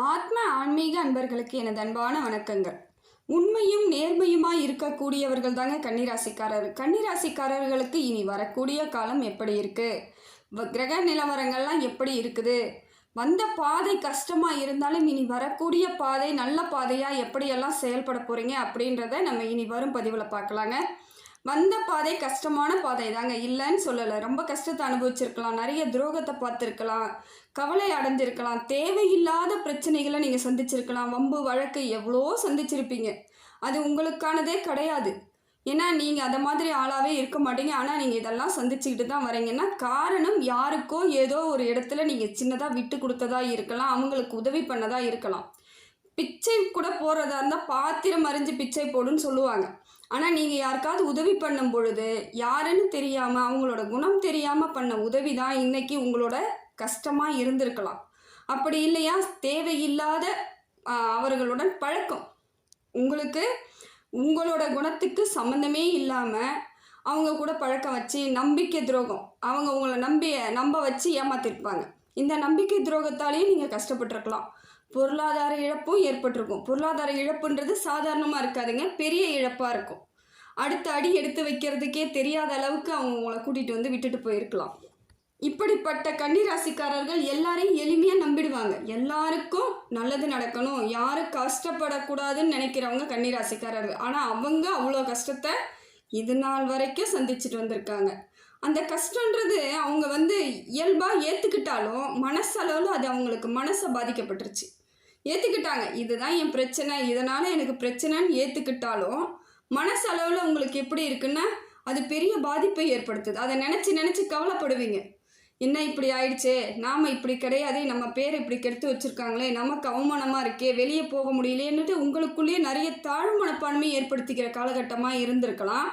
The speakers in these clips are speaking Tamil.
ஆத்ம ஆன்மீக அன்பர்களுக்கு எனது அன்பான வணக்கங்கள். உண்மையும் நேர்மையுமாய் இருக்கக்கூடியவர்கள் தாங்க கன்னிராசிக்காரர் கன்னிராசிக்காரர்களுக்கு இனி வரக்கூடிய காலம் எப்படி இருக்கு? வ- கிரக நிலவரங்கள்லாம் எப்படி இருக்குது? வந்த பாதை கஷ்டமா இருந்தாலும் இனி வரக்கூடிய பாதை நல்ல பாதையா எப்படியெல்லாம் செயல்பட போறீங்க அப்படின்றத நம்ம இனி வரும் பதிவில் பார்க்கலாங்க. வந்த பாதை கஷ்டமான பாதை தாங்க இல்லைன்னு சொல்லலை. ரொம்ப கஷ்டத்தை அனுபவிச்சிருக்கலாம். நிறைய துரோகத்தை பார்த்துருக்கலாம். கவலை அடைஞ்சிருக்கலாம். தேவையில்லாத பிரச்சனைகளை நீங்கள் சந்திச்சிருக்கலாம். வம்பு வழக்கு எவ்வளோ சந்திச்சிருப்பீங்க. அது உங்களுக்கானதே கிடையாது. ஏன்னா நீங்கள் அதை மாதிரி ஆளாகவே இருக்க மாட்டீங்க. ஆனால் நீங்கள் இதெல்லாம் சந்திச்சுக்கிட்டு தான் வரீங்கன்னா காரணம் யாருக்கோ ஏதோ ஒரு இடத்துல நீங்கள் சின்னதாக விட்டு கொடுத்ததா இருக்கலாம். அவங்களுக்கு உதவி பண்ணதாக இருக்கலாம். பிச்சை கூட போகிறதா இருந்தால் பாத்திரம் அறிஞ்சு பிச்சை போடுன்னு சொல்லுவாங்க. ஆனால் நீங்கள் யாருக்காவது உதவி பண்ணும் பொழுது யாருன்னு தெரியாமல் அவங்களோட குணம் தெரியாமல் பண்ண உதவி தான் இன்றைக்கி உங்களோட கஷ்டமாக இருந்திருக்கலாம். அப்படி இல்லையா? தேவையில்லாத அவர்களுடன் பழக்கம். உங்களுக்கு உங்களோட குணத்துக்கு சம்மந்தமே இல்லாமல் அவங்க கூட பழக்கம் வச்சு நம்பிக்கை துரோகம். அவங்க உங்களை நம்பி நம்ப வச்சு ஏமாத்திருப்பாங்க. இந்த நம்பிக்கை துரோகத்தாலேயே நீங்கள் கஷ்டப்பட்டிருக்கலாம். பொருளாதார இழப்பும் ஏற்பட்டிருக்கும். பொருளாதார இழப்புன்றது சாதாரணமாக இருக்காதுங்க. பெரிய இழப்பாக இருக்கும். அடுத்த அடி எடுத்து வைக்கிறதுக்கே தெரியாத அளவுக்கு அவங்க உங்களை கூட்டிகிட்டு வந்து விட்டுட்டு போயிருக்கலாம். இப்படிப்பட்ட கன்னிராசிக்காரர்கள் எல்லாரையும் எளிமையாக நம்பிடுவாங்க. எல்லாருக்கும் நல்லது நடக்கணும். யாரும் கஷ்டப்படக்கூடாதுன்னு நினைக்கிறவங்க கன்னிராசிக்காரர்கள். ஆனால் அவங்க அவ்வளோ கஷ்டத்தை இது நாள் வரைக்கும் சந்திச்சுட்டு வந்திருக்காங்க. அந்த கஷ்டன்றது அவங்க வந்து இயல்பாக ஏற்றுக்கிட்டாலும் மனசளவில் அது அவங்களுக்கு மனசை பாதிக்கப்பட்டுருச்சு. ஏற்றுக்கிட்டாங்க இதுதான் என் பிரச்சனை. இதனால் எனக்கு பிரச்சனைன்னு ஏற்றுக்கிட்டாலும் மனசளவில் உங்களுக்கு எப்படி இருக்குன்னா அது பெரிய பாதிப்பை ஏற்படுத்துது. அதை நினச்சி நினச்சி கவலைப்படுவீங்க. என்ன இப்படி ஆயிடுச்சே? நாம் இப்படி கிடையாதே நம்ம பேர் இப்படி கெடுத்து வச்சுருக்காங்களே நமக்கு அவமானமாக இருக்கே வெளியே போக முடியலையேன்னுட்டு உங்களுக்குள்ளேயே நிறைய தாழ் மனப்பான்மை ஏற்படுத்திக்கிற காலகட்டமாக இருந்திருக்கலாம்.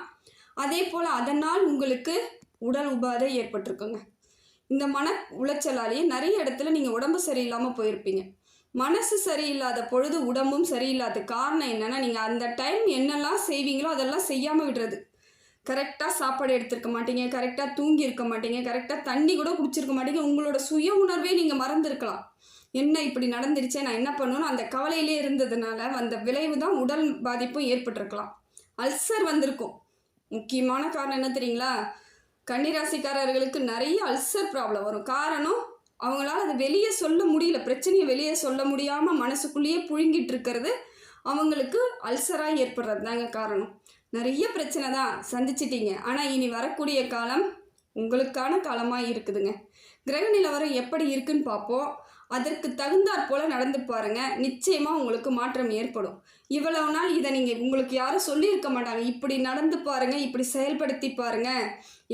அதே போல் அதனால் உங்களுக்கு உடல் உபாதை ஏற்பட்டிருக்குங்க. இந்த மன உளைச்சலாலேயே நிறைய இடத்துல நீங்கள் உடம்பு சரியில்லாமல் போயிருப்பீங்க. மனசு சரியில்லாத பொழுது உடம்பும் சரியில்லாத காரணம் என்னென்னா நீங்கள் அந்த டைம் என்னெல்லாம் செய்வீங்களோ அதெல்லாம் செய்யாமல் விடுறது. கரெக்டாக சாப்பாடு எடுத்துருக்க மாட்டீங்க கரெக்டாக தூங்கி இருக்க மாட்டீங்க கரெக்டாக தண்ணி கூட குடிச்சிருக்க மாட்டீங்க உங்களோட சுய உணர்வே நீங்கள் மறந்துருக்கலாம். என்ன இப்படி நடந்துருச்சே நான் என்ன பண்ணணும்? அந்த கவலையிலே இருந்ததுனால வந்த விளைவு தான் உடல் பாதிப்பும் ஏற்பட்டிருக்கலாம். அல்சர் வந்திருக்கும். முக்கியமான காரணம் என்ன தெரியுங்களா? கன்னிராசிக்காரர்களுக்கு நிறைய அல்சர் ப்ராப்ளம் வரும். காரணம் அவங்களால அதை வெளியே சொல்ல முடியல. பிரச்சனையை வெளியே சொல்ல முடியாமல் மனசுக்குள்ளேயே புழுங்கிட்டு இருக்கிறது அவங்களுக்கு அல்சராக ஏற்படுறது தாங்க காரணம். நிறைய பிரச்சனை தான் சந்திச்சிட்டீங்க. ஆனால் இனி வரக்கூடிய காலம் உங்களுக்கான காலமாக இருக்குதுங்க. கிரக நிலவரம் எப்படி இருக்குன்னு பார்ப்போம். அதற்கு தகுந்தாற் போல் நடந்து பாருங்க. நிச்சயமாக உங்களுக்கு மாற்றம் ஏற்படும். இவ்வளவு நாள் இதை நீங்கள் உங்களுக்கு யாரும் சொல்லியிருக்க மாட்டாங்க. இப்படி நடந்து பாருங்க இப்படி செயல்படுத்தி பாருங்க.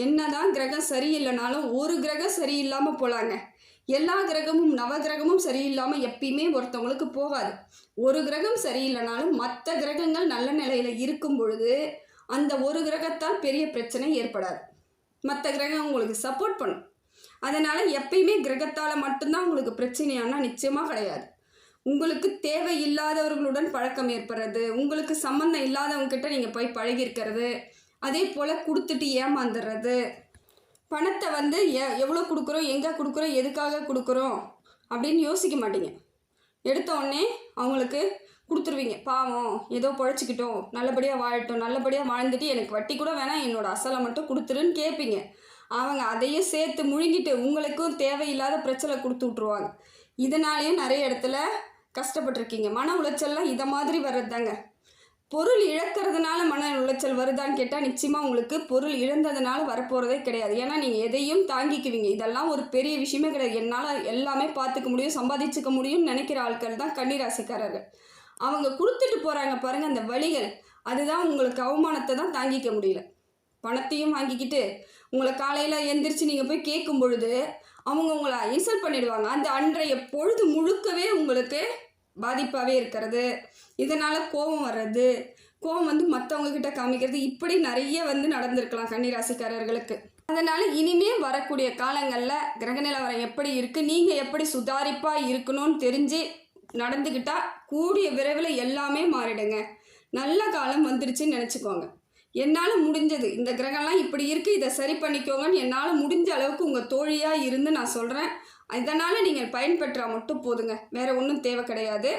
என்னதான் கிரகம் சரியில்லைனாலும் ஒரு கிரகம் சரியில்லாமல் போலாங்க. எல்லா கிரகமும் நவ கிரகமும் சரியில்லாமல் எப்பயுமே ஒருத்தவங்களுக்கு போகாது. ஒரு கிரகம் சரியில்லைனாலும் மற்ற கிரகங்கள் நல்ல நிலையில் இருக்கும் பொழுது அந்த ஒரு கிரகத்தால் பெரிய பிரச்சனை ஏற்படாது. மற்ற கிரகம் உங்களுக்கு சப்போர்ட் பண்ணும். அதனால் எப்பயுமே கிரகத்தால் மட்டும்தான் உங்களுக்கு பிரச்சனையானா நிச்சயமாக கிடையாது. உங்களுக்கு தேவையில்லாதவர்களுடன் பழக்கம் ஏற்படுறது உங்களுக்கு சம்மந்தம் இல்லாதவங்க கிட்ட நீங்கள் போய் பழகிருக்கிறது அதே போல் கொடுத்துட்டு ஏமாந்துடுறது பணத்தை வந்து எ எவ்வளோ கொடுக்குறோம் எங்கே கொடுக்குறோம் எதுக்காக கொடுக்குறோம் அப்படின்னு யோசிக்க மாட்டீங்க. எடுத்த உடனே அவங்களுக்கு கொடுத்துருவீங்க. பாவம் ஏதோ பொழைச்சிக்கிட்டோம் நல்லபடியாக வாழட்டும் நல்லபடியாக வாழ்ந்துட்டு எனக்கு வட்டி கூட வேணாம் என்னோடய அசலை மட்டும் கொடுத்துருன்னு கேட்பீங்க அவங்க அதையும் சேர்த்து முழுங்கிட்டு உங்களுக்கும் தேவையில்லாத பிரச்சனை கொடுத்து விட்ருவாங்க இதனாலேயும் நிறைய இடத்துல கஷ்டப்பட்டிருக்கீங்க. மன உளைச்சல்லாம் இதை மாதிரி வர்றது தாங்க பொருள் இழக்கிறதுனால மன உளைச்சல் வருதான்னு கேட்டால் நிச்சயமாக உங்களுக்கு பொருள் இழந்ததுனால வரப்போகிறதே கிடையாது. ஏன்னா நீங்கள் எதையும் தாங்கிக்குவீங்க. இதெல்லாம் ஒரு பெரிய விஷயமே கிடையாது. என்னால் எல்லாமே பார்த்துக்க முடியும் சம்பாதிச்சுக்க முடியும்னு நினைக்கிற ஆட்கள் தான் கன்னிராசிக்காரர்கள். அவங்க கொடுத்துட்டு போகிறாங்க பாருங்கள் அந்த வழிகள். அதுதான் உங்களுக்கு அவமானத்தை தான் தாங்கிக்க முடியல. பணத்தையும் வாங்கிக்கிட்டு உங்களை காலையில் எந்திரிச்சு நீங்கள் போய் கேட்கும் பொழுது அவங்க உங்களை இன்சல்ட் பண்ணிடுவாங்க. அந்த அன்றைய பொழுது முழுக்கவே உங்களுக்கு பாதிப்பாகவே இருக்கிறது. இதனால் கோபம் வர்றது கோபம் வந்து மற்றவங்கக்கிட்ட காமிக்கிறது இப்படி நிறைய வந்து நடந்திருக்கலாம் கன்னிராசிக்காரர்களுக்கு. அதனால் இனிமேல் வரக்கூடிய காலங்களில் கிரக நிலவரம் எப்படி இருக்குது நீங்கள் எப்படி சுதாரிப்பாக இருக்கணும்னு தெரிஞ்சு நடந்துக்கிட்டால் கூடிய விரைவில் எல்லாமே மாறிடுங்க. நல்ல காலம் வந்துருச்சுன்னு நினச்சிக்கோங்க. என்னால் முடிஞ்சது. இந்த கிரகம்லாம் இப்படி இருக்குது இதை சரி பண்ணிக்கோங்கன்னு என்னால் முடிஞ்ச அளவுக்கு உங்கள் தோழியாக இருந்து நான் சொல்கிறேன் இதனால் நீங்கள் பயன்பெற்றால் மட்டும் போதுங்க. வேறு ஒன்றும் தேவை கிடையாது.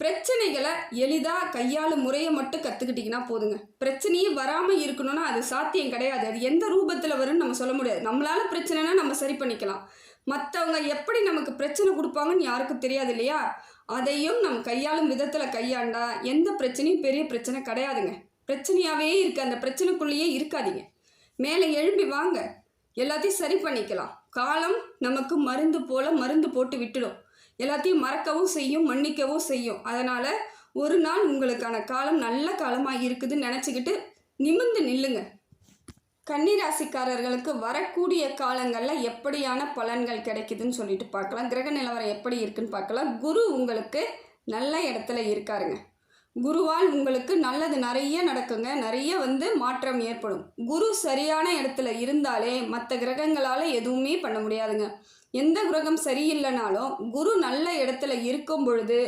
பிரச்சனைகளை எளிதாக கையாளும் முறையை மட்டும் கற்றுக்கிட்டிங்கன்னா போதுங்க. பிரச்சனையே வராமல் இருக்கணும்னா அது சாத்தியம் கிடையாது. அது எந்த ரூபத்தில் வரும்னு நம்ம சொல்ல முடியாது. நம்மளால் பிரச்சனைனா நம்ம சரி பண்ணிக்கலாம். மற்றவங்க எப்படி நமக்கு பிரச்சனை கொடுப்பாங்கன்னு யாருக்கும் தெரியாது இல்லையா? அதையும் நம்ம கையாளும் விதத்தில் கையாண்டா எந்த பிரச்சனையும் பெரிய பிரச்சனை கிடையாதுங்க. பிரச்சனையாகவே இருக்குது அந்த பிரச்சனைக்குள்ளேயே இருக்காதீங்க. மேலே எழும்பி வாங்க. எல்லாத்தையும் சரி பண்ணிக்கலாம். காலம் நமக்கு மருந்து போல மருந்து போட்டு விட்டுடும். எல்லாத்தையும் மறக்கவும் செய்யும் மன்னிக்கவும் செய்யும். அதனால் ஒரு நாள் உங்களுக்கான காலம் நல்ல காலமாக இருக்குதுன்னு நினச்சிக்கிட்டு நிமிர்ந்து நில்லுங்க. கன்னிராசிக்காரர்களுக்கு வரக்கூடிய காலங்களில் எப்படியான பலன்கள் கிடைக்குதுன்னு சொல்லிட்டு பார்க்கலாம். கிரக நிலவரம் எப்படி இருக்குன்னு பார்க்கலாம். குரு உங்களுக்கு நல்ல இடத்துல இருக்காருங்க. குருவால் உங்களுக்கு நல்லது நிறைய நடக்குங்க. நிறைய வந்து மாற்றம் ஏற்படும். குரு சரியான இடத்துல இருந்தாலே மற்ற கிரகங்களால் எதுவுமே பண்ண முடியாதுங்க. எந்த கிரகம் சரியில்லைனாலும் குரு நல்ல இடத்துல இருக்கும் பொழுது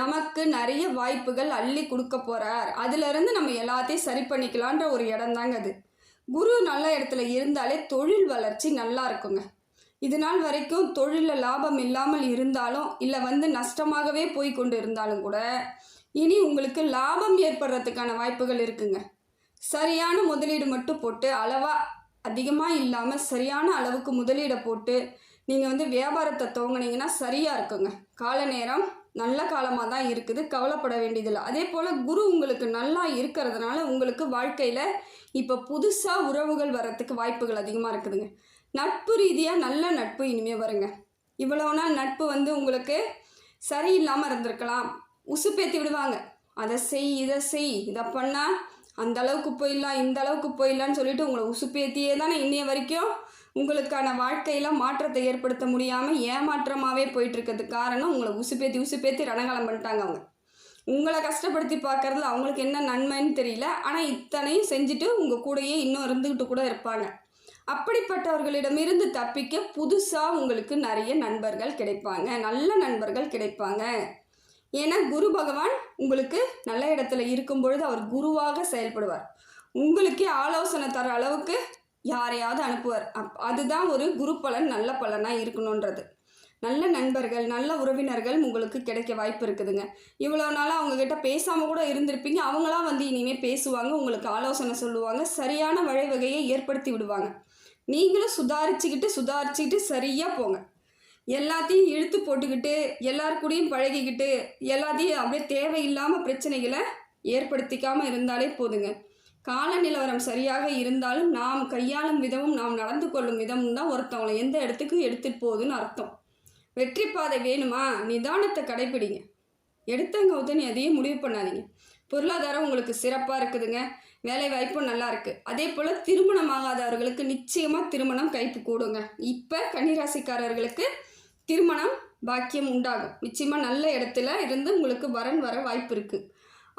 நமக்கு நிறைய வாய்ப்புகள் அள்ளி கொடுக்க போகிறார் அதுலேருந்து நம்ம எல்லாத்தையும் சரி பண்ணிக்கலான்ற ஒரு இடம் தாங்க அது. குரு நல்ல இடத்துல இருந்தாலே தொழில் வளர்ச்சி நல்லா இருக்குங்க. இது நாள் வரைக்கும் தொழிலில் லாபம் இல்லாமல் இருந்தாலும் இல்லை வந்து நஷ்டமாகவே போய் கொண்டு இருந்தாலும் கூட இனி உங்களுக்கு லாபம் ஏற்படுறதுக்கான வாய்ப்புகள் இருக்குங்க. சரியான முதலீடு மட்டும் போட்டு அளவாக அதிகமாக இல்லாமல் சரியான அளவுக்கு முதலீடை போட்டு நீங்கள் வந்து வியாபாரத்தை துவங்குனீங்கன்னா சரியாக இருக்குங்க. கால நேரம் நல்ல காலமாக தான் இருக்குது. கவலைப்பட வேண்டியதில்லை. அதே போல் குரு உங்களுக்கு நல்லா இருக்கிறதுனால உங்களுக்கு வாழ்க்கையில் இப்போ புதுசாக உறவுகள் வர்றதுக்கு வாய்ப்புகள் அதிகமாக இருக்குதுங்க. நட்பு ரீதியாக நல்ல நட்பு இனிமேல் வருங்க. இவ்வளோ நாள் நட்பு வந்து உங்களுக்கு சரியில்லாமல் இருந்திருக்கலாம். உசுப்பேற்றி விடுவாங்க. அதை செய் இதை செய். இதை பண்ணால் அந்த அளவுக்கு போயிடலாம் இந்த அளவுக்கு போயிடலான்னு சொல்லிட்டு உங்களை உசுப்பேத்தியே தானே இன்னைய வரைக்கும் உங்களுக்கான வாழ்க்கையில் மாற்றத்தை ஏற்படுத்த முடியாமல் ஏமாற்றமாகவே போயிட்டுருக்கிறதுக்கு காரணம் உங்களை உசுப்பேத்தி உசுப்பேத்தி ரணகாலம் பண்ணிட்டாங்க அவங்க. உங்களை கஷ்டப்படுத்தி பார்க்கறதுல அவங்களுக்கு என்ன நன்மைன்னு தெரியல. ஆனால் இத்தனையும் செஞ்சுட்டு உங்கள் கூடயே இன்னும் இருந்துக்கிட்டு கூட இருப்பாங்க. அப்படிப்பட்டவர்களிடமிருந்து தப்பிக்க புதுசாக உங்களுக்கு நிறைய நண்பர்கள் கிடைப்பாங்க. நல்ல நண்பர்கள் கிடைப்பாங்க. ஏன்னா குரு பகவான் உங்களுக்கு நல்ல இடத்துல இருக்கும் பொழுது அவர் குருவாக செயல்படுவார். உங்களுக்கே ஆலோசனை தர அளவுக்கு யாரையாவது அனுப்புவார். அப் அதுதான் ஒரு குரு பலன் நல்ல பலனாக இருக்கணுன்றது நல்ல நண்பர்கள் நல்ல உறவினர்கள் உங்களுக்கு கிடைக்க வாய்ப்பு இருக்குதுங்க. இவ்வளோ நாளாக அவங்கக்கிட்ட பேசாமல் கூட இருந்திருப்பீங்க. அவங்களாம் வந்து இனிமேல் பேசுவாங்க உங்களுக்கு ஆலோசனை சொல்லுவாங்க சரியான வழிவகையை ஏற்படுத்தி விடுவாங்க. நீங்களும் சுதாரிச்சுக்கிட்டு சுதாரிச்சுக்கிட்டு சரியாக போங்க. எல்லாத்தையும் இழுத்து போட்டுக்கிட்டு எல்லார் கூடயும் பழகிக்கிட்டு எல்லாத்தையும் அப்படியே தேவையில்லாமல் பிரச்சனைகளை ஏற்படுத்திக்காமல் இருந்தாலே போதுங்க. கால நிலவரம் சரியாக இருந்தாலும் நாம் கையாளும் விதமும் நாம் நடந்து கொள்ளும் விதமும் தான் ஒருத்தவங்களை எந்த இடத்துக்கு எடுத்துகிட்டு போகுதுன்னு அர்த்தம். வெற்றி பாதை வேணுமா? நிதானத்தை கடைப்பிடிங்க. எடுத்தங்க உதவி அதையும் முடிவு பண்ணாதீங்க. பொருளாதாரம் உங்களுக்கு சிறப்பாக இருக்குதுங்க. வேலை வாய்ப்பும் நல்லா இருக்குது அதே போல் திருமணம் ஆகாதவர்களுக்கு நிச்சயமாக திருமணம் கைப்பு கூடுங்க. இப்போ கன்னிராசிக்காரர்களுக்கு திருமணம் பாக்கியம் உண்டாகும். நிச்சயமாக நல்ல இடத்துல இருந்து உங்களுக்கு வரன் வர வாய்ப்பு இருக்குது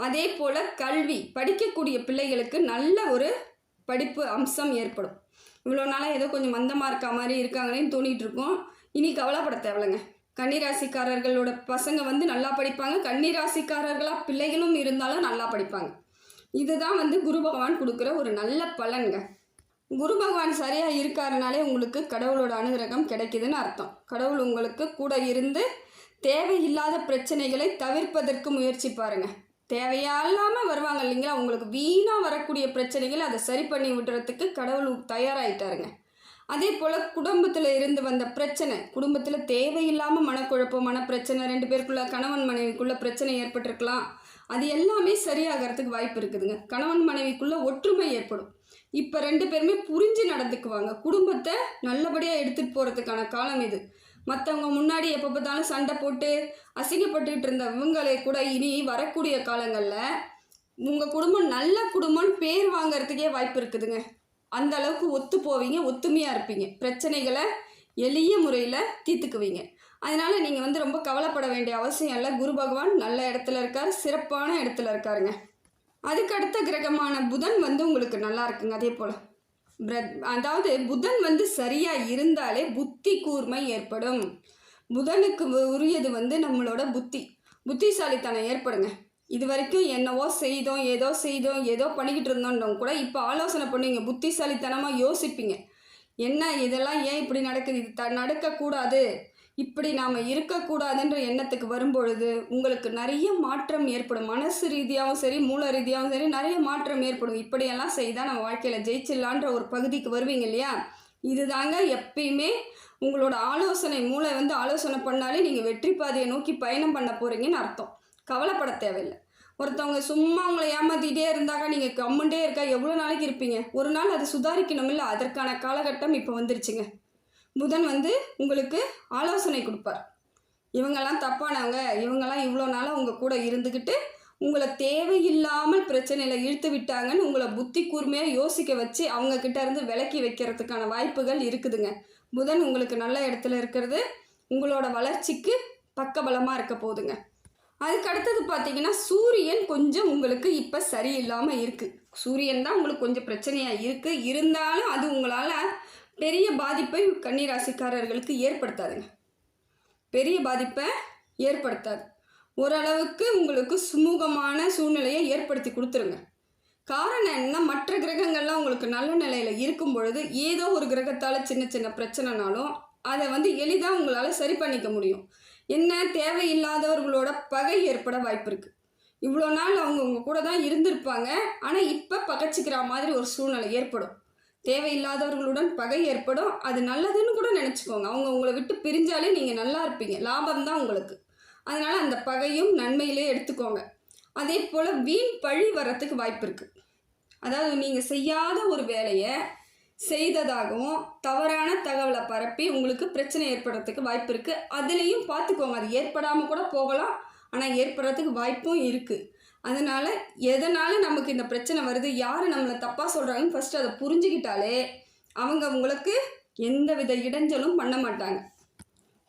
அதே போல் கல்வி படிக்கக்கூடிய பிள்ளைகளுக்கு நல்ல ஒரு படிப்பு அம்சம் ஏற்படும். இவ்வளோ நாளாக ஏதோ கொஞ்சம் மந்தமாக இருக்க மாதிரி இருக்காங்களேன்னு தோணிகிட்டு இருக்கோம். இனி கவலைப்பட தேவையில்லைங்க. கன்னிராசிக்காரர்களோட பசங்க வந்து நல்லா படிப்பாங்க. கன்னிராசிக்காரர்களாக பிள்ளைகளும் இருந்தாலும் நல்லா படிப்பாங்க. இதுதான் வந்து குரு பகவான் கொடுக்குற ஒரு நல்ல பலன்கள் குரு பகவான் சரியாக இருக்காருனாலே உங்களுக்கு கடவுளோட அனுகிரகம் கிடைக்குதுன்னு அர்த்தம். கடவுள் உங்களுக்கு கூட இருந்து தேவையில்லாத பிரச்சனைகளை தவிர்ப்பதற்கு முயற்சி பாருங்க. தேவையில்லாமல் வருவாங்க இல்லைங்களா? உங்களுக்கு வீணாக வரக்கூடிய பிரச்சனைகளை அதை சரி பண்ணி விடுறதுக்கு கடவுள் தயாராகிட்டாருங்க அதே போல் குடும்பத்தில் இருந்து வந்த பிரச்சனை குடும்பத்தில் தேவையில்லாமல் மனக்குழப்பம் மனப்பிரச்சனை ரெண்டு பேருக்குள்ள கணவன் மனைவிக்குள்ள பிரச்சனை ஏற்பட்டிருக்கலாம். அது எல்லாமே சரியாகிறதுக்கு வாய்ப்பு இருக்குதுங்க. கணவன் மனைவிக்குள்ள ஒற்றுமை ஏற்படும். இப்போ ரெண்டு பேருமே புரிஞ்சு நடந்துக்குவாங்க. குடும்பத்தை நல்லபடியாக எடுத்துகிட்டு போகிறதுக்கான காலம் இது. மற்றவங்க முன்னாடி எப்போ பார்த்தாலும் சண்டை போட்டு அசிங்கப்பட்டுக்கிட்டு இருந்த இவங்களே கூட இனி வரக்கூடிய காலங்களில் உங்கள் குடும்பம் நல்ல குடும்பம்னு பேர் வாங்கறதுக்கே வாய்ப்பு இருக்குதுங்க. அந்த அளவுக்கு ஒத்து போவீங்க ஒத்துமையாக இருப்பீங்க. பிரச்சனைகளை எளிய முறையில் தீர்த்துக்குவீங்க. அதனால் நீங்கள் வந்து ரொம்ப கவலைப்பட வேண்டிய அவசியம் இல்லை. குரு பகவான் நல்ல இடத்துல இருக்கார் சிறப்பான இடத்துல இருக்காருங்க. அதுக்கு அடுத்த கிரகமான புதன் வந்து உங்களுக்கு நல்லா இருக்குங்க அதே போல். அதாவது புதன் வந்து சரியாக இருந்தாலே புத்தி கூர்மை ஏற்படும். புதனுக்கு உரியது வந்து நம்மளோட புத்தி. புத்திசாலித்தனம் ஏற்படுங்க. இது வரைக்கும் என்னவோ செய்தோம் ஏதோ செய்தோம் ஏதோ பண்ணிக்கிட்டு இருந்தோன்றவங்க கூட இப்போ ஆலோசனை பண்ணுவீங்க புத்திசாலித்தனமாக யோசிப்பீங்க. என்ன இதெல்லாம் ஏன் இப்படி நடக்குது? இது த நடக்கக்கூடாது. இப்படி நாம் இருக்கக்கூடாதுன்ற எண்ணத்துக்கு வரும்பொழுது உங்களுக்கு நிறைய மாற்றம் ஏற்படும். மனசு ரீதியாகவும் சரி மூல ரீதியாகவும் சரி நிறைய மாற்றம் ஏற்படும். இப்படியெல்லாம் செய்தால் நம்ம வாழ்க்கையில் ஜெயிச்சிடலான்ற ஒரு பகுதிக்கு வருவீங்க இல்லையா? இதுதாங்க எப்பயுமே உங்களோட ஆலோசனை. மூளை வந்து ஆலோசனை பண்ணாலே நீங்கள் வெற்றி பாதையை நோக்கி பயணம் பண்ண போகிறீங்கன்னு அர்த்தம். கவலைப்பட தேவையில்லை. ஒருத்தவங்க சும்மா உங்களை ஏமாத்திட்டே இருந்தாக்க நீங்கள் கம்முண்டே இருக்கா? எவ்வளோ நாளைக்கு இருப்பீங்க? ஒரு நாள் அது சுதாரிக்கணும் இல்லை அதற்கான காலகட்டம் இப்போ வந்துருச்சுங்க. புதன் வந்து உங்களுக்கு ஆலோசனை கொடுப்பார். இவங்கெல்லாம் தப்பானவங்க. இவங்கெல்லாம் இவ்வளோ நாளாக உங்கள் கூட இருந்துக்கிட்டு உங்களை தேவையில்லாமல் பிரச்சனையில் இழுத்து விட்டாங்கன்னு உங்களை புத்தி கூர்மையாக யோசிக்க வச்சு அவங்கக்கிட்ட இருந்து விலக்கி வைக்கிறதுக்கான வாய்ப்புகள் இருக்குதுங்க. புதன் உங்களுக்கு நல்ல இடத்துல இருக்கிறது. உங்களோட வளர்ச்சிக்கு பக்கபலமாக இருக்க போகுதுங்க. அதுக்கு அடுத்தது பார்த்தீங்கன்னா சூரியன் கொஞ்சம் உங்களுக்கு இப்போ சரியில்லாமல் இருக்குது சூரியன் தான் உங்களுக்கு கொஞ்சம் பிரச்சனையாக இருக்குது இருந்தாலும் அது உங்களால் பெரிய பாதிப்பை கன்னிராசிக்காரர்களுக்கு ஏற்படுத்தாதுங்க. பெரிய பாதிப்பை ஏற்படுத்தாது. ஓரளவுக்கு உங்களுக்கு சுமூகமான சூழ்நிலையை ஏற்படுத்தி கொடுத்துருங்க. காரணம் என்ன? மற்ற கிரகங்கள்லாம் உங்களுக்கு நல்ல நிலையில் இருக்கும் பொழுது ஏதோ ஒரு கிரகத்தால் சின்ன சின்ன பிரச்சனைனாலும் அதை வந்து எளிதாக உங்களால் சரி பண்ணிக்க முடியும். என்ன? தேவையில்லாதவர்களோட பகை ஏற்பட வாய்ப்பு இருக்குது இவ்வளோ நாள் அவங்க உங்கள் கூட தான் இருந்திருப்பாங்க. ஆனால் இப்போ பகைச்சிக்கிற மாதிரி ஒரு சூழ்நிலை ஏற்படும். தேவையில்லாதவர்களுடன் பகை ஏற்படும். அது நல்லதுன்னு கூட நினச்சிக்கோங்க. அவங்க உங்களை விட்டு பிரிஞ்சாலே நீங்கள் நல்லா இருப்பீங்க. லாபம் தான் உங்களுக்கு. அதனால் அந்த பகையும் நன்மையிலே எடுத்துக்கோங்க. அதே போல் வீண் பழி வரத்துக்கு வாய்ப்பு இருக்குது அதாவது நீங்கள் செய்யாத ஒரு வேலையை செய்ததாகவும் தவறான தகவலை பரப்பி உங்களுக்கு பிரச்சனை ஏற்படுறதுக்கு வாய்ப்பு இருக்குது அதுலேயும் பார்த்துக்கோங்க அது ஏற்படாமல் கூட போகலாம். ஆனால் ஏற்படுறதுக்கு வாய்ப்பும் இருக்குது அதனால் எதனால் நமக்கு இந்த பிரச்சனை வருது? யார் நம்மளை தப்பாக சொல்கிறாங்கன்னு ஃபஸ்ட்டு அதை புரிஞ்சுக்கிட்டாலே அவங்க உங்களுக்கு எந்த வித இடைஞ்சலும் பண்ண மாட்டாங்க.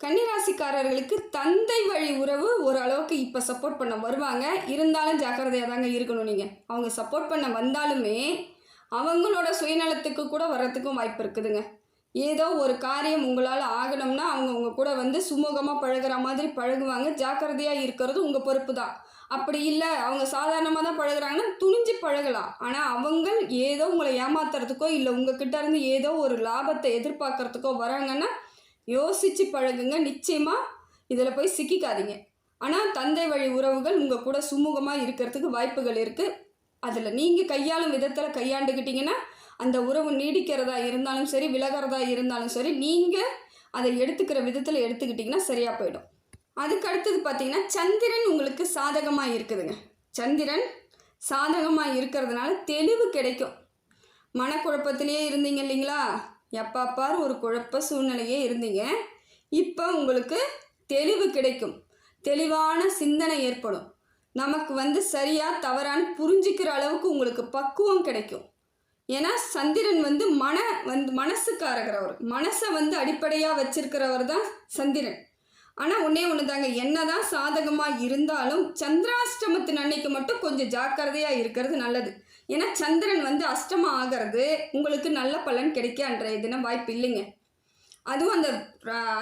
கன்னிராசிக்காரர்களுக்கு தந்தை வழி உறவு ஓரளவுக்கு இப்போ சப்போர்ட் பண்ண வருவாங்க. இருந்தாலும் ஜாக்கிரதையாக தாங்க இருக்கணும் நீங்கள் அவங்க சப்போர்ட் பண்ண வந்தாலுமே அவங்களோட சுயநலத்துக்கு கூட வர்றதுக்கும் வாய்ப்பு இருக்குதுங்க. ஏதோ ஒரு காரியம் உங்களால் ஆகணும்னா அவங்க உங்கள் கூட வந்து சுமூகமாக பழகுற மாதிரி பழகுவாங்க. ஜாக்கிரதையாக இருக்கிறது உங்கள் பொறுப்பு தான் அப்படி இல்லை. அவங்க சாதாரணமாக தான் பழகுறாங்கன்னா துணிஞ்சு பழகலாம். ஆனால் அவங்க ஏதோ உங்களை ஏமாத்துறதுக்கோ இல்லை உங்ககிட்ட இருந்து ஏதோ ஒரு லாபத்தை எதிர்பார்க்கறதுக்கோ வராங்கன்னா யோசித்து பழகுங்க. நிச்சயமாக இதில் போய் சிக்கிக்காதீங்க. ஆனால் தந்தை வழி உறவுகள் உங்கள் கூட சுமூகமாக இருக்கிறதுக்கு வாய்ப்புகள் இருக்குது அதில் நீங்கள் கையாளும் விதத்தில் கையாண்டுக்கிட்டிங்கன்னா அந்த உறவு நீடிக்கிறதா இருந்தாலும் சரி விலகிறதா இருந்தாலும் சரி நீங்கள் அதை எடுத்துக்கிற விதத்தில் எடுத்துக்கிட்டிங்கன்னா சரியாக போயிடும். அதுக்கு அடுத்தது பார்த்தீங்கன்னா சந்திரன் உங்களுக்கு சாதகமாக இருக்குதுங்க. சந்திரன் சாதகமாக இருக்கிறதுனால தெளிவு கிடைக்கும். மனக்குழப்பத்திலேயே இருந்தீங்க இல்லைங்களா? எப்பாப்பார் ஒரு குழப்ப சூழ்நிலையே இருந்தீங்க. இப்போ உங்களுக்கு தெளிவு கிடைக்கும். தெளிவான சிந்தனை ஏற்படும். நமக்கு வந்து சரியாக தவறான்னு புரிஞ்சிக்கிற அளவுக்கு உங்களுக்கு பக்குவம் கிடைக்கும். ஏன்னா சந்திரன் வந்து மன வந்து மனசுக்காரகிறவர் மனசை வந்து அடிப்படையாக வச்சிருக்கிறவர் தான் சந்திரன். ஆனால் ஒன்றே ஒன்று தாங்க என்ன தான் சாதகமாக இருந்தாலும் சந்திராஷ்டமத்தின் அன்னைக்கு மட்டும் கொஞ்சம் ஜாக்கிரதையாக இருக்கிறது நல்லது. ஏன்னா சந்திரன் வந்து அஷ்டமம் ஆகிறது உங்களுக்கு நல்ல பலன் கிடைக்க அன்றைய தினம் வாய்ப்பு இல்லைங்க. அதுவும் அந்த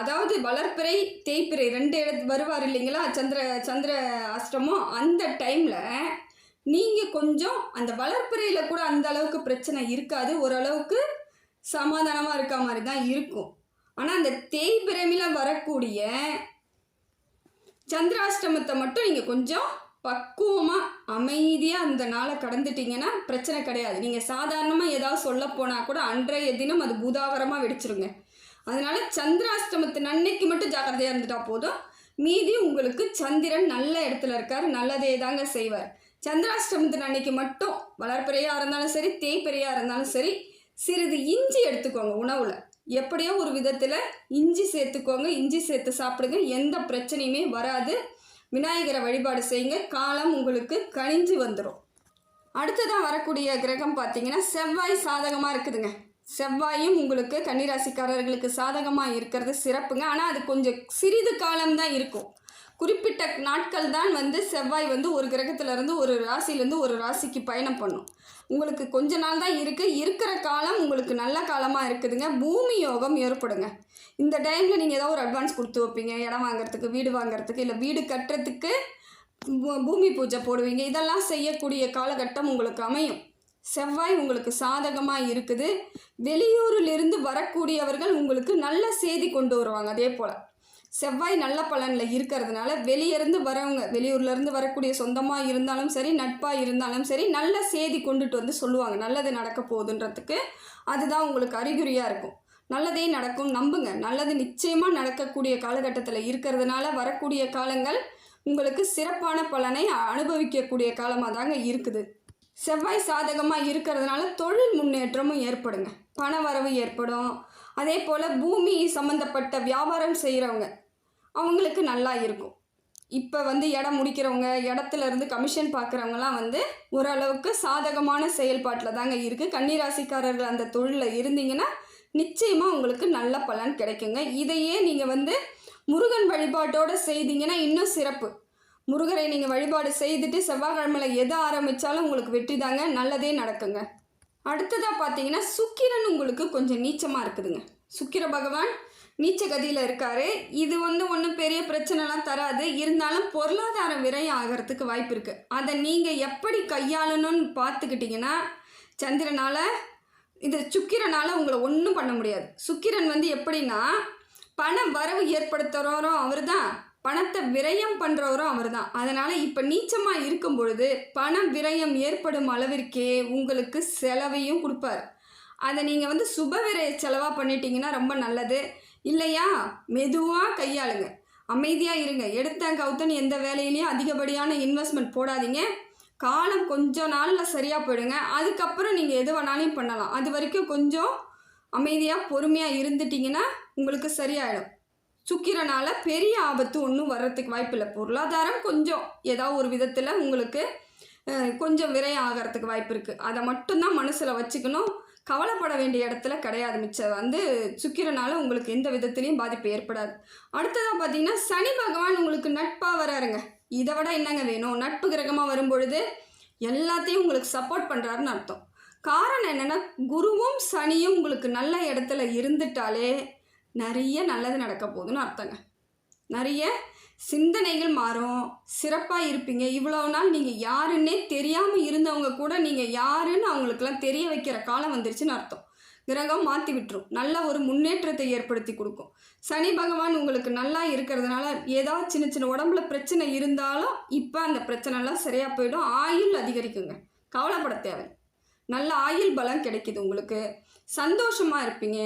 அதாவது வளர்ப்பிறை தேய்ப்பிறை ரெண்டு இடத்து வருவார் இல்லைங்களா? சந்திர சந்திர அஷ்டமம் அந்த டைமில் நீங்கள் கொஞ்சம் அந்த வளர்ப்பிறையில் கூட அந்த அளவுக்கு பிரச்சனை இருக்காது. ஓரளவுக்கு சமாதானமாக இருக்க மாதிரி தான் இருக்கும். ஆனால் அந்த தேய்பிரமியில் வரக்கூடிய சந்திராஷ்டமத்தை மட்டும் நீங்கள் கொஞ்சம் பக்குவமாக அமைதியாக அந்த நாளை கடந்துட்டீங்கன்னா பிரச்சனை கிடையாது. நீங்கள் சாதாரணமாக ஏதாவது சொல்ல போனால் கூட அன்றைய தினம் அது பூதாகரமாக வெடிச்சிருங்க. அதனால சந்திராஷ்டமத்தின் அன்னைக்கு மட்டும் ஜாக்கிரதையாக இருந்துட்டா போதும். மீதி உங்களுக்கு சந்திரன் நல்ல இடத்துல இருக்கார் நல்லதே தாங்க செய்வார். சந்திராஷ்டமத்தின் அன்னைக்கு மட்டும் வளர்ப்பிறையாக இருந்தாலும் சரி தேய்பிறையாக இருந்தாலும் சரி சிறிது இஞ்சி எடுத்துக்கோங்க உணவில். எப்படியோ ஒரு விதத்தில் இஞ்சி சேர்த்துக்கோங்க. இஞ்சி சேர்த்து சாப்பிடுங்க. எந்த பிரச்சனையுமே வராது. விநாயகரை வழிபாடு செய்யுங்க. காலம் உங்களுக்கு கழிஞ்சு வந்துடும் அடுத்ததாக வரக்கூடிய கிரகம் பார்த்தீங்கன்னா செவ்வாய் சாதகமாக இருக்குதுங்க. செவ்வாயும் உங்களுக்கு கன்னிராசிக்காரர்களுக்கு சாதகமாக இருக்கிறது சிறப்புங்க. ஆனால் அது கொஞ்சம் சிறிது காலம்தான் இருக்கும். குறிப்பிட்ட நாட்கள் தான் வந்து செவ்வாய் வந்து ஒரு கிரகத்திலேருந்து ஒரு ராசியிலேருந்து ஒரு ராசிக்கு பயணம் பண்ணும். உங்களுக்கு கொஞ்ச நாள் தான் இருக்குது இருக்கிற காலம் உங்களுக்கு நல்ல காலமாக இருக்குதுங்க. பூமி யோகம் ஏற்படுங்க. இந்த டைமில் நீங்கள் ஏதோ ஒரு அட்வான்ஸ் கொடுத்து வைப்பீங்க. இடம் வாங்குறதுக்கு வீடு வாங்குறதுக்கு இல்லை வீடு கட்டுறதுக்கு பூமி பூஜை போடுவீங்க. இதெல்லாம் செய்யக்கூடிய காலகட்டம் உங்களுக்கு அமையும். செவ்வாய் உங்களுக்கு சாதகமாக இருக்குது. வெளியூரிலிருந்து வரக்கூடியவர்கள் உங்களுக்கு நல்ல செய்தி கொண்டு வருவாங்க. அதே போல். செவ்வாய் நல்ல பலனில் இருக்கிறதுனால வெளியிருந்து வரவங்க வெளியூர்லேருந்து வரக்கூடிய சொந்தமாக இருந்தாலும் சரி நட்பாக இருந்தாலும் சரி நல்ல செய்தி கொண்டுட்டு வந்து சொல்லுவாங்க. நல்லது நடக்க போகுதுன்றதுக்கு அதுதான் உங்களுக்கு அறிகுறியாக இருக்கும். நல்லதே நடக்கும் நம்புங்க. நல்லது நிச்சயமாக நடக்கக்கூடிய காலகட்டத்தில் இருக்கிறதுனால வரக்கூடிய காலங்கள் உங்களுக்கு சிறப்பான பலனை அனுபவிக்கக்கூடிய காலமாக தாங்க இருக்குது. செவ்வாய் சாதகமாக இருக்கிறதுனால தொழில் முன்னேற்றமும் ஏற்படுங்க. பண வரவு ஏற்படும். அதே போல் பூமி சம்மந்தப்பட்ட வியாபாரம் செய்கிறவங்க அவங்களுக்கு நல்லா இருக்கும். இப்போ வந்து இடம் முடிக்கிறவங்க இடத்துல இருந்து கமிஷன் பார்க்குறவங்கலாம் வந்து ஓரளவுக்கு சாதகமான செயல்பாட்டில் தாங்க இருக்குது கன்னிராசிக்காரர்கள் அந்த தொழிலில் இருந்தீங்கன்னா நிச்சயமாக உங்களுக்கு நல்ல பலன் கிடைக்குங்க. இதையே நீங்கள் வந்து முருகன் வழிபாட்டோடு செய்தீங்கன்னா இன்னும் சிறப்பு. முருகரை நீங்கள் வழிபாடு செய்துட்டு செவ்வாய்க்கிழமையில் எதை ஆரம்பித்தாலும் உங்களுக்கு வெற்றி தாங்க நல்லதே நடக்குங்க. அடுத்ததாக பார்த்தீங்கன்னா சுக்கிரன் உங்களுக்கு கொஞ்சம் நீச்சமாக இருக்குதுங்க. சுக்கிர பகவான் நீச்ச கதியில் இருக்காரு. இது வந்து ஒன்றும் பெரிய பிரச்சனைலாம் தராது. இருந்தாலும் பொருளாதாரம் விரயம் ஆகிறதுக்கு வாய்ப்பு இருக்குது அதை நீங்கள் எப்படி கையாளணும்னு பார்த்துக்கிட்டிங்கன்னா சந்திரனால் இது சுக்கிரனால் உங்களை ஒன்றும் பண்ண முடியாது. சுக்கிரன் வந்து எப்படின்னா பண வரவு ஏற்படுத்துகிறவரும் அவர் தான் பணத்தை விரயம் பண்ணுறவரும் அவர் தான் அதனால் இப்போ நீச்சமாக இருக்கும் பொழுது பண விரயம் ஏற்படும் அளவிற்கே உங்களுக்கு செலவையும் கொடுப்பார். அதை நீங்கள் வந்து சுப விரய செலவாக பண்ணிட்டீங்கன்னா ரொம்ப நல்லது. இல்லையா? மெதுவாக கையாளுங்க. அமைதியாக இருங்க. எடுத்த கவுத்தன் எந்த வேலையிலையும் அதிகப்படியான இன்வெஸ்ட்மெண்ட் போடாதீங்க. காலம் கொஞ்ச நாளில் சரியாக போயிடுங்க. அதுக்கப்புறம் நீங்கள் எது வேணாலும் பண்ணலாம். அது வரைக்கும் கொஞ்சம் அமைதியாக பொறுமையாக இருந்துட்டிங்கன்னா உங்களுக்கு சரியாயிடும். சுக்கிரனால பெரிய ஆபத்து ஒன்றும் வர்றதுக்கு வாய்ப்பில்லை. பொருளாதாரம் கொஞ்சம் ஏதாவது ஒரு விதத்தில் உங்களுக்கு கொஞ்சம் விரயம் ஆகிறதுக்கு வாய்ப்பு இருக்குது அதை மட்டும்தான் மனசில் வச்சுக்கணும். கவலைப்பட வேண்டிய இடத்துல கிடையாது மிச்சம் வந்து சுக்கிரனால உங்களுக்கு எந்த விதத்துலேயும் பாதிப்பு ஏற்படாது. அடுத்ததாக பார்த்தீங்கன்னா சனி பகவான் உங்களுக்கு நட்பாக வராருங்க. இதை விட என்னங்க வேணும்? நட்பு கிரகமாக வரும்பொழுது எல்லாத்தையும் உங்களுக்கு சப்போர்ட் பண்ணுறாருன்னு அர்த்தம். காரணம் என்னென்னா குருவும் சனியும் உங்களுக்கு நல்ல இடத்துல இருந்துட்டாலே நிறைய நல்லது நடக்க போகுதுன்னு அர்த்தங்க. நிறைய சிந்தனைகள் மாறும். சிறப்பாக இருப்பீங்க. இவ்வளோ நாள் நீங்கள் யாருன்னே தெரியாமல் இருந்தவங்க கூட நீங்கள் யாருன்னு அவங்களுக்கெல்லாம் தெரிய வைக்கிற காலம் வந்துருச்சுன்னு அர்த்தம். கிரகம் மாற்றி விட்டுரும். நல்ல ஒரு முன்னேற்றத்தை ஏற்படுத்தி கொடுக்கும். சனி பகவான் உங்களுக்கு நல்லா இருக்கிறதுனால ஏதாவது சின்ன சின்ன உடம்புல பிரச்சனை இருந்தாலும் இப்போ அந்த பிரச்சனைலாம் சரியாக போயிடும். ஆயுள் அதிகரிக்குங்க. கவலைப்பட தேவை நல்ல ஆயுள் பலம் கிடைக்குது உங்களுக்கு. சந்தோஷமாக இருப்பீங்க.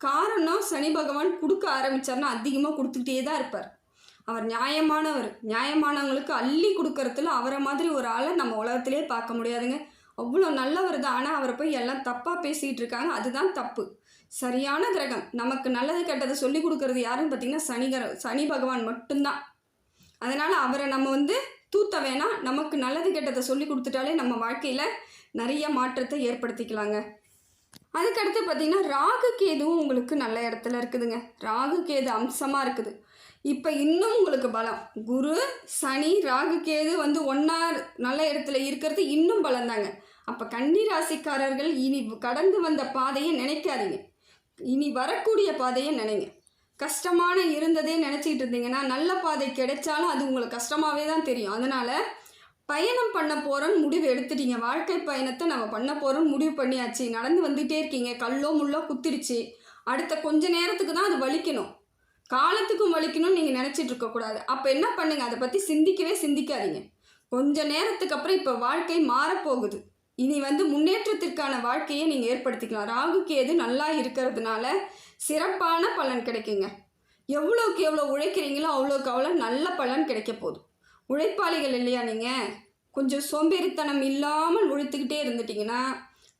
காரணம் சனி பகவான் கொடுக்க ஆரம்பித்தார்னா அதிகமாக கொடுத்துக்கிட்டே தான் இருப்பார். அவர் நியாயமானவர். நியாயமானவங்களுக்கு அள்ளி கொடுக்கறதுல அவரை மாதிரி ஒரு ஆளை நம்ம உலகத்திலே பார்க்க முடியாதுங்க. அவ்வளோ நல்லவர் தான். ஆனால் அவரை போய் எல்லாம் தப்பாக பேசிகிட்டு இருக்காங்க. அதுதான் தப்பு. சரியான கிரகம். நமக்கு நல்லது கெட்டதை சொல்லி கொடுக்கறது யாருன்னு பார்த்தீங்கன்னா சனி கிர சனி பகவான் மட்டும்தான். அதனால் அவரை நம்ம வந்து தூத்த வேணாம். நமக்கு நல்லது கெட்டதை சொல்லி கொடுத்துட்டாலே நம்ம வாழ்க்கையில் நிறைய மாற்றத்தை ஏற்படுத்திக்கலாங்க. அதுக்கடுத்து பார்த்தீங்கன்னா ராகு கேதுவும் உங்களுக்கு நல்ல இடத்துல இருக்குதுங்க. ராகு கேது அம்சமாக இருக்குது. இப்போ இன்னும் உங்களுக்கு பலம். குரு சனி ராகு கேது வந்து ஒன்றா நல்ல இடத்துல இருக்கிறது இன்னும் பலம் தாங்க அப்போ கன்னி ராசிக்காரர்கள் இனி கடந்து வந்த பாதையை நினைக்காதீங்க. இனி வரக்கூடிய பாதையை நினைங்க. கஷ்டமான இருந்ததே நினச்சிக்கிட்டு இருந்தீங்கன்னா நல்ல பாதை கிடைச்சாலும் அது உங்களுக்கு கஷ்டமாகவே தான் தெரியும். அதனால் பயணம் பண்ண போகிறோன்னு முடிவு எடுத்துட்டீங்க. வாழ்க்கை பயணத்தை நம்ம பண்ண போகிறோன்னு முடிவு பண்ணியாச்சு. நடந்து வந்துகிட்டே இருக்கீங்க. கல்லோ முள்ளோ குத்திடுச்சு அடுத்த கொஞ்ச நேரத்துக்கு தான் அது வலிக்கணும். காலத்துக்கும் வலிக்கணும்னு நீங்கள் நினச்சிட்டு இருக்கக்கூடாது அப்போ என்ன பண்ணுங்க? அதை பற்றி சிந்திக்கவே சிந்திக்காதீங்க. கொஞ்ச நேரத்துக்கு அப்புறம் இப்போ வாழ்க்கை மாறப்போகுது. இனி வந்து முன்னேற்றத்திற்கான வாழ்க்கையை நீங்கள் ஏற்படுத்திக்கலாம். ராகு கேது நல்லா இருக்கிறதுனால சிறப்பான பலன் கிடைக்குங்க. எவ்வளோக்கு எவ்வளோ உழைக்கிறீங்களோ அவ்வளோக்கு அவ்வளோ நல்ல பலன் கிடைக்க போகுது. உழைப்பாளிகள் இல்லையா நீங்கள் கொஞ்சம் சோம்பேறித்தனம் இல்லாமல் உழைத்துக்கிட்டே இருந்துட்டீங்கன்னா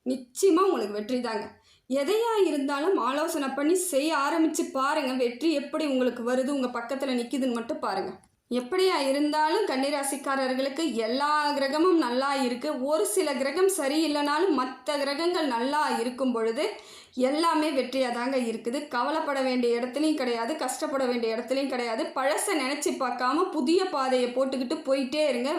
நிச்சயமாக உங்களுக்கு வெற்றி தாங்க. எதையாக இருந்தாலும் ஆலோசனை பண்ணி செய்ய ஆரம்பித்து பாருங்கள் வெற்றி எப்படி உங்களுக்கு வருது உங்கள் பக்கத்தில் நிற்கிதுன்னு மட்டும் பாருங்கள் எப்படியா இருந்தாலும் கன்னிராசிக்காரர்களுக்கு எல்லா கிரகமும் நல்லா இருக்குது ஒரு சில கிரகம் சரியில்லைனாலும் மற்ற கிரகங்கள் நல்லா இருக்கும் பொழுது எல்லாமே வெற்றியாக தாங்க இருக்குது. கவலைப்பட வேண்டிய இடத்துலையும் கிடையாது கஷ்டப்பட வேண்டிய இடத்துலையும் கிடையாது. பழசை நினச்சி பார்க்காம புதிய பாதையை போட்டுக்கிட்டு போயிட்டே இருங்க.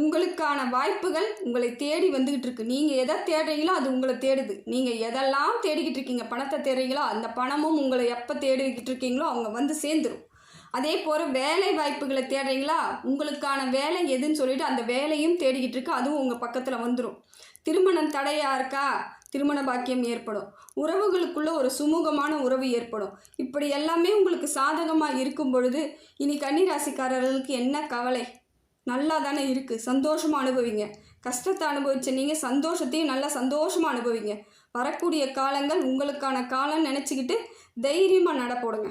உங்களுக்கான வாய்ப்புகள் உங்களை தேடி வந்துக்கிட்டு இருக்கு. நீங்கள் எதை தேடுறீங்களோ அது உங்களை தேடுது. நீங்கள் எதெல்லாம் தேடிக்கிட்டு இருக்கீங்க பணத்தை தேடுறீங்களோ அந்த பணமும் உங்களை எப்போ தேடிக்கிட்டு இருக்கீங்களோ அவங்க வந்து சேர்ந்துரும். அதே போல் வேலை வாய்ப்புகளை தேடுறீங்களா? உங்களுக்கான வேலை எதுன்னு சொல்லிட்டு அந்த வேலையும் தேடிக்கிட்டு இருக்கு. அதுவும் உங்கள் பக்கத்தில் வந்துடும் திருமணம் தடையாக இருக்கா? திருமண பாக்கியம் ஏற்படும். உறவுகளுக்குள்ள ஒரு சுமூகமான உறவு ஏற்படும். இப்படி எல்லாமே உங்களுக்கு சாதகமாக இருக்கும் பொழுது இனி கன்னிராசிக்காரர்களுக்கு என்ன கவலை? நல்லா தானே இருக்குது சந்தோஷமாக அனுபவிங்க. கஷ்டத்தை அனுபவிச்ச நீங்கள் சந்தோஷத்தையும் நல்லா சந்தோஷமாக அனுபவிங்க. வரக்கூடிய காலங்கள் உங்களுக்கான காலம் நினச்சிக்கிட்டு தைரியமாக நடப்போடுங்க